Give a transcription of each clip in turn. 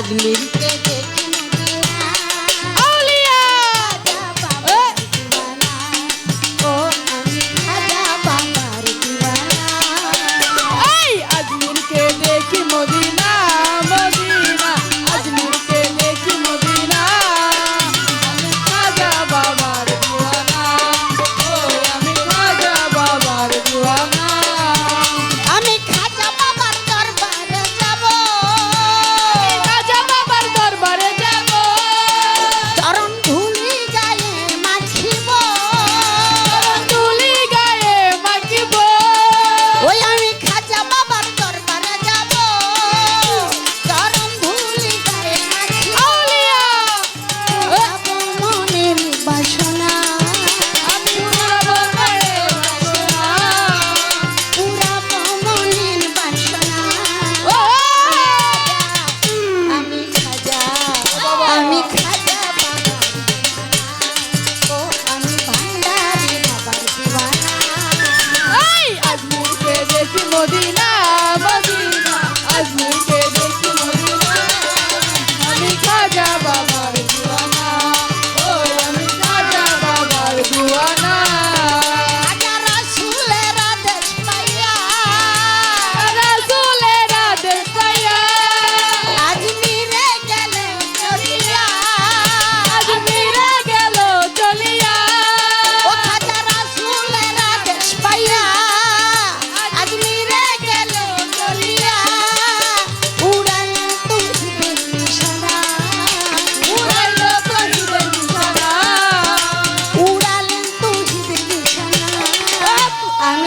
admiro quem.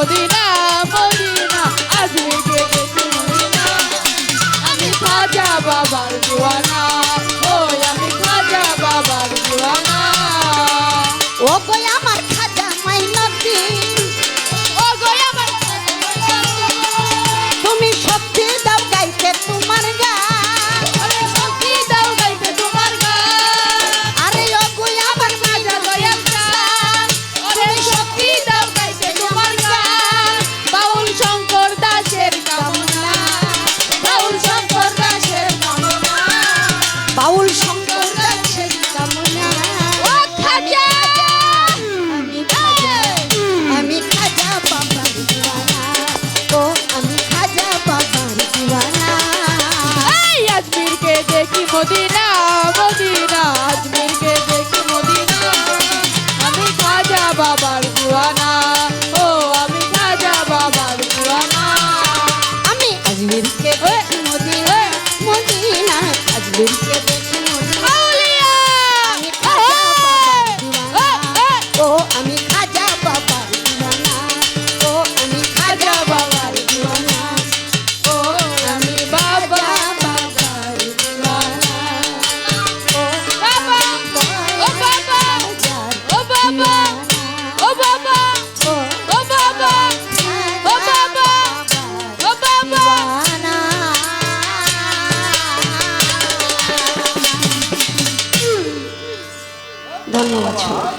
Medina Medina আজকে আমি খাজা বাবার জোয়ানা। বাবার গুয়ানা ও আমি খাজা বাবার গুয়ানা আমি আজমিরকে মদিনা মদিনা আজমিরকে